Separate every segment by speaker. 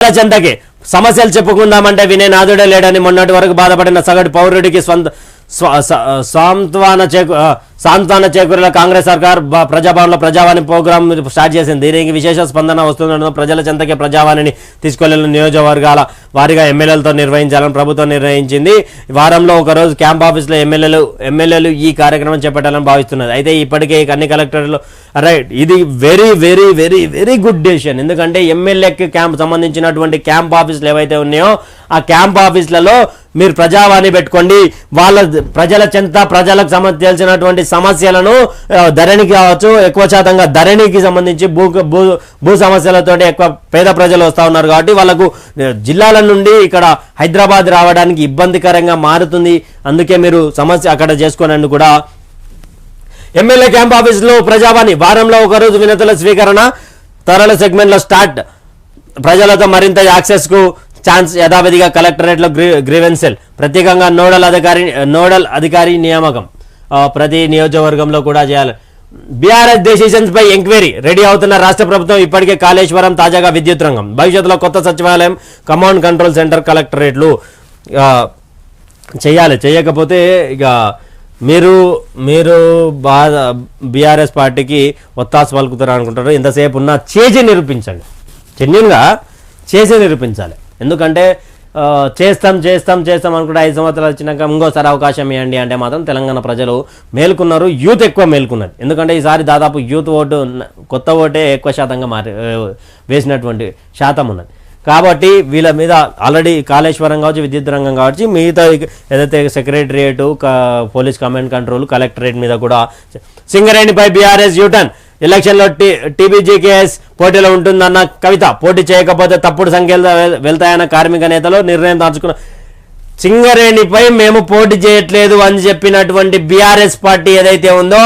Speaker 1: జనతకి సమస్యలు చెప్పుకుందామంటే వినే నాదుడే లేడని మొన్నటి వరకు బాధపడిన సగటు పౌరుడికి స్వంత స్వ- సాంత్వన చేకు సాంతాన చేకూరిన కాంగ్రెస్ సర్కార్ బ- ప్రజాభవన్లో ప్రజావాణి ప్రోగ్రాం స్టార్ట్ చేసింది. దీనికి విశేష స్పందన వస్తుండడంతో ప్రజల చెంతకే ప్రజావాణిని తీసుకెళ్ళిన నియోజకవర్గాల వారిగా ఎమ్మెల్యేలతో నిర్వహించాలని ప్రభుత్వం నిర్ణయించింది. వారంలో ఒక రోజు క్యాంప్ ఆఫీస్లో ఎమ్మెల్యేలు ఎమ్మెల్యేలు ఈ కార్యక్రమం చేపట్టాలని భావిస్తున్నారు. అయితే ఇప్పటికే అన్ని కలెక్టర్లు రైట్ ఇది very very very very good decision ఎందుకంటే ఎమ్మెల్యేకి క్యాంప్ సంబంధించినటువంటి క్యాంప్ ఆఫీసులు ఏవైతే ఉన్నాయో ఆ క్యాంప్ ఆఫీసులలో మీరు ప్రజావాణి పెట్టుకోండి. వాళ్ళ ప్రజల చెంత ప్రజలకు సంబంధించినటువంటి సమస్యలను ధరణికి కావచ్చు ఎక్కువ శాతంగా ధరణికి సంబంధించి భూ భూ భూ సమస్యలతో ఎక్కువ పేద ప్రజలు వస్తూ ఉన్నారు కాబట్టి వాళ్ళకు జిల్లాల నుండి ఇక్కడ హైదరాబాద్ రావడానికి ఇబ్బందికరంగా మారుతుంది. అందుకే మీరు సమస్య అక్కడ చేసుకోనండి కూడా ఎమ్మెల్యే క్యాంప్ ఆఫీసులో ప్రజావాణి వారంలో ఒకరోజు వినతుల స్వీకరణ త్వరల సెగ్మెంట్లో స్టార్ట్. ప్రజలతో మరింత యాక్సెస్కు ఛాన్స్ యథావిధిగా కలెక్టరేట్లో గ్రీ గ్రీవెన్సెల్. ప్రత్యేకంగా నోడల్ అధికారి నోడల్ అధికారి నియామకం. ప్రతి నియోజకవర్గంలో కూడా చేయాలి. బీఆర్ఎస్ డెసిషన్స్ పై ఎంక్వైరీ రెడీ అవుతున్న రాష్ట్ర ప్రభుత్వం ఇప్పటికే కాళేశ్వరం తాజాగా విద్యుత్ రంగం. భవిష్యత్తులో కొత్త సచివాలయం కమాండ్ కంట్రోల్ సెంటర్ కలెక్టరేట్లు చేయాలి. చేయకపోతే ఇక మీరు మీరు బాధ బీఆర్ఎస్ పార్టీకి ఒత్తాసు పలుకుతారు అనుకుంటారు. ఇంతసేపు ఉన్న చేసి నిరూపించండి. జెన్యున్గా చేసి నిరూపించాలి. ఎందుకంటే చేస్తాం చేస్తాం చేస్తాం అనుకుంటే ఐదు సంవత్సరాలు వచ్చినాక ఇంకోసారి అవకాశం ఇవ్వండి అంటే మాత్రం తెలంగాణ ప్రజలు మేల్కొన్నారు యూత్ ఎక్కువ మేల్కొన్నారు. ఎందుకంటే ఈసారి దాదాపు యూత్ ఓటు కొత్త ఓటే ఎక్కువ శాతంగా మారి వేసినటువంటి శాతం ఉన్నది. కాబట్టి వీళ్ళ మీద ఆల్రెడీ కాళేశ్వరం కావచ్చు విద్యుత్ రంగం కావచ్చు మిగతా ఏదైతే secretariat police command control collectorate మీద కూడా సింగరేణిపై బీఆర్ఎస్ యూటర్న్ ఎలక్షన్లో టీ టీబీజీకేఎస్ పోటీలో ఉంటుందన్న కవిత. పోటీ చేయకపోతే తప్పుడు సంఖ్యలు వెళ్తాయన్న కార్మిక నేతలు నిర్ణయం దాచుకున్న సింగరేణిపై మేము పోటీ చేయట్లేదు అని చెప్పినటువంటి బీఆర్ఎస్ పార్టీ ఏదైతే ఉందో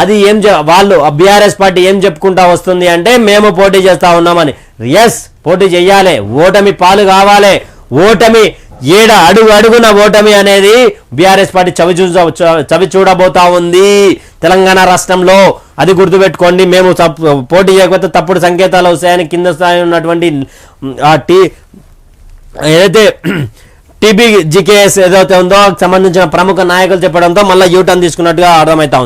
Speaker 1: అది ఏం వాళ్ళు ఆ బీఆర్ఎస్ పార్టీ ఏం చెప్పుకుంటా వస్తుంది అంటే మేము పోటీ చేస్తా ఉన్నామని. ఎస్ పోటీ చెయ్యాలి. ఓటమి పాలు కావాలి. ఓటమి ఏడ అడుగు అడుగున ఓటమి అనేది బీఆర్ఎస్ పార్టీ చవి చూ చవి చూడబోతా ఉంది. తెలంగాణ రాష్ట్రంలో అది గుర్తుపెట్టుకోండి మేము పోటీ చేయకపోతే తప్పుడు సంకేతాలు వస్తాయని కింద స్థాయి ఉన్నటువంటి ఆ టీ ఏదైతే టీబీ జికేఎస్ ఏదైతే ఉందో సంబంధించిన ప్రముఖ నాయకులు చెప్పడంతో మళ్ళీ యూటర్న్ తీసుకున్నట్టుగా అర్థమవుతా ఉంది.